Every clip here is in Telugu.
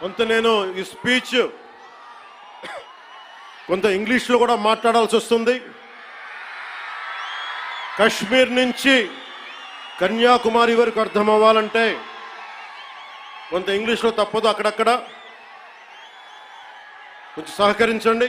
కొంత నేను ఈ స్పీచ్ కొంత ఇంగ్లీష్లో కూడా మాట్లాడాల్సి వస్తుంది. కశ్మీర్ నుంచి కన్యాకుమారి వరకు అర్థం అవ్వాలంటే కొంత ఇంగ్లీష్లో తప్పదు అక్కడక్కడ. కొంచెం సహకరించండి.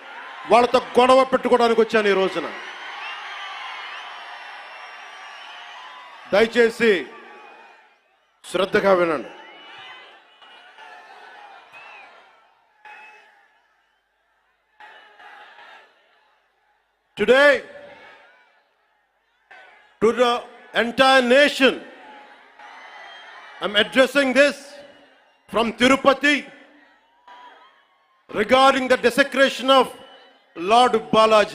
వాళ్ళతో గొడవ పెట్టుకోవడానికి వచ్చాను ఈ రోజున. దయచేసి శ్రద్ధగా వినండి. Today to the entire nation I'm addressing this from Tirupati regarding the desecration of Lord Balaji.